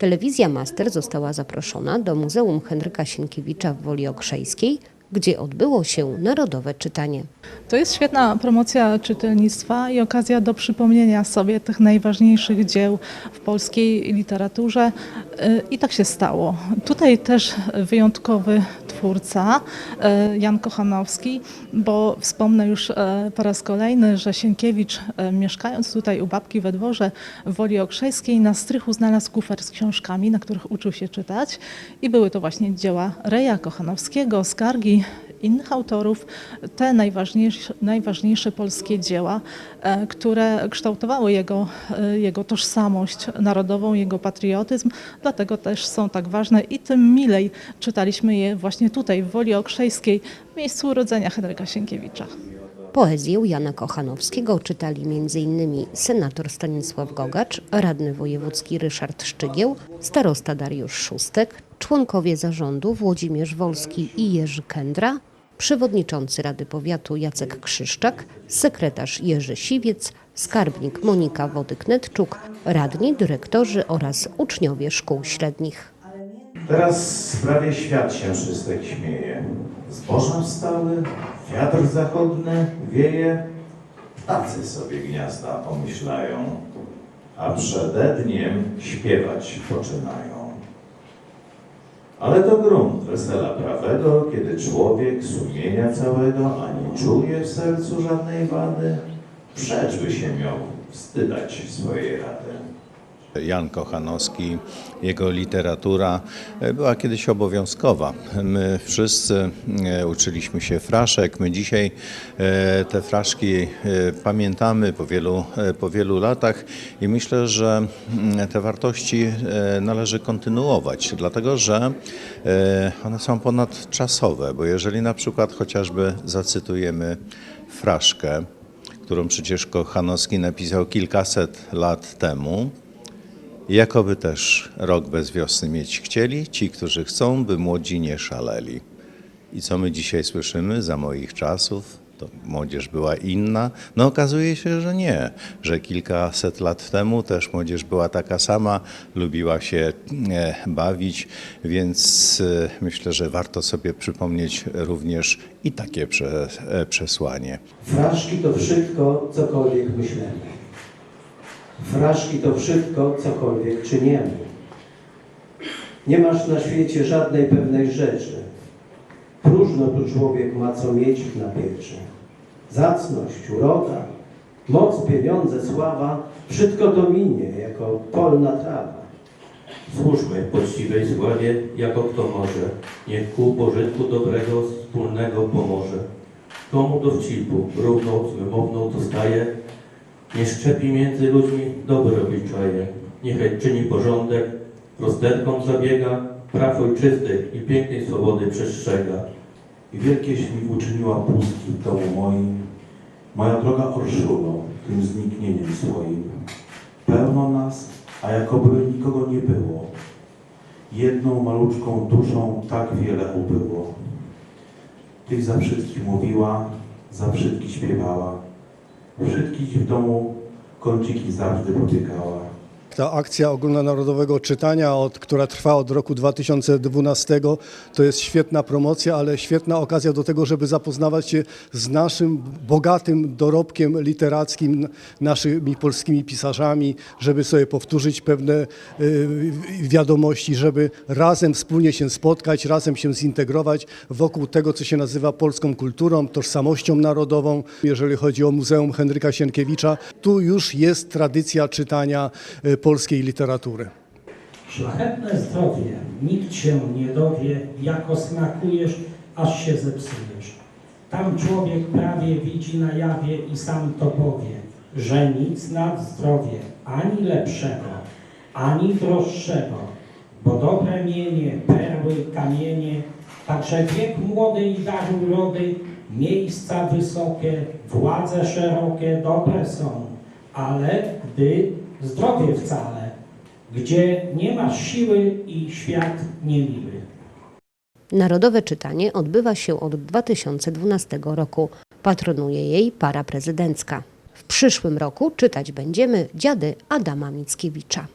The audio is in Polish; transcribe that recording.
Telewizja Master została zaproszona do Muzeum Henryka Sienkiewicza w Woli Okrzejskiej, gdzie odbyło się narodowe czytanie. To jest świetna promocja czytelnictwa i okazja do przypomnienia sobie tych najważniejszych dzieł w polskiej literaturze. I tak się stało. Tutaj też wyjątkowy twórca, y, Jan Kochanowski, bo wspomnę już y, po raz kolejny, że Sienkiewicz y, mieszkając tutaj u babki we dworze w Woli Okrzejskiej na strychu znalazł kufer z książkami, na których uczył się czytać i były to właśnie dzieła Reja Kochanowskiego, Skargi, innych autorów, te najważniejsze, najważniejsze polskie dzieła, e, które kształtowały jego, e, jego tożsamość narodową, jego patriotyzm, dlatego też są tak ważne i tym milej czytaliśmy je właśnie tutaj, w Woli Okrzejskiej, w miejscu urodzenia Henryka Sienkiewicza. Poezję Jana Kochanowskiego czytali m.in. senator Stanisław Gogacz, radny wojewódzki Ryszard Szczygieł, starosta Dariusz Szustek, członkowie zarządu Włodzimierz Wolski i Jerzy Kędra, przewodniczący Rady Powiatu Jacek Krzyszczak, sekretarz Jerzy Siwiec, skarbnik Monika Wodyk-Netczuk, radni, dyrektorzy oraz uczniowie szkół średnich. Teraz prawie świat się wszystek śmieje. Zboża wstały, wiatr zachodny wieje, ptacy sobie gniazda pomyślają, a przede dniem śpiewać poczynają. Ale to grunt wesela prawego, kiedy człowiek sumienia całego ani czuje w sercu żadnej wady, przecz by się miał wstydać swojej rady. Jan Kochanowski, jego literatura e, była kiedyś obowiązkowa. My wszyscy e, uczyliśmy się fraszek. My dzisiaj e, te fraszki pamiętamy po wielu, po wielu latach i myślę, że mm, te wartości należy kontynuować, dlatego że one są ponadczasowe, bo jeżeli na przykład chociażby zacytujemy fraszkę, którą przecież Kochanowski napisał kilkaset lat temu, Jakoby też rok bez wiosny mieć chcieli, ci, którzy chcą, by młodzi nie szaleli. I co my dzisiaj słyszymy za moich czasów? To młodzież była inna. No okazuje się, że nie, że kilkaset lat temu też młodzież była taka sama, lubiła się e, bawić, więc e, myślę, że warto sobie przypomnieć również i takie e, przesłanie. Fraszki to wszystko, cokolwiek myślemy. Fraszki to wszystko, cokolwiek czyniemy. Nie masz na świecie żadnej pewnej rzeczy. Próżno tu człowiek ma co mieć na pieczy. Zacność, uroda, moc, pieniądze, sława, wszystko to minie, jako polna trawa. Służmy poczciwej sławie, jako kto może. Niech ku pożytku dobrego wspólnego pomoże. Komu dowcipu równą z wymowną dostaje, niech szczepi między ludźmi dobre obyczaje. Niechaj czyni porządek, rozterką zabiega, praw ojczystych i pięknej swobody przestrzega. I wielkie śmi uczyniła pustki w domu moim, moja droga Orszulo, tym zniknieniem swoim. Pełno nas, a jakoby nikogo nie było. Jedną maluczką duszą tak wiele ubyło. Tyś za wszystkich mówiła, za wszystkich śpiewała. Wszystkich w domu kąciki zawsze pobiegała. Ta akcja ogólnonarodowego czytania, od, która trwa od roku 2012, to jest świetna promocja, ale świetna okazja do tego, żeby zapoznawać się z naszym bogatym dorobkiem literackim, naszymi polskimi pisarzami, żeby sobie powtórzyć pewne y, wiadomości, żeby razem wspólnie się spotkać, razem się zintegrować wokół tego, co się nazywa polską kulturą, tożsamością narodową. Jeżeli chodzi o Muzeum Henryka Sienkiewicza, tu już jest tradycja czytania y, polskiej literatury. Szlachetne zdrowie, nikt się nie dowie, jako smakujesz, aż się zepsujesz. Tam człowiek prawie widzi na jawie i sam to powie, że nic nad zdrowie, ani lepszego, ani droższego, bo dobre mienie, perły, kamienie, także wiek młody i dar urody, miejsca wysokie, władze szerokie, dobre są, ale gdy zdrowie wcale, gdzie nie masz siły i świat niemiły. Narodowe czytanie odbywa się od 2012 roku. Patronuje jej para prezydencka. W przyszłym roku czytać będziemy dziady Adama Mickiewicza.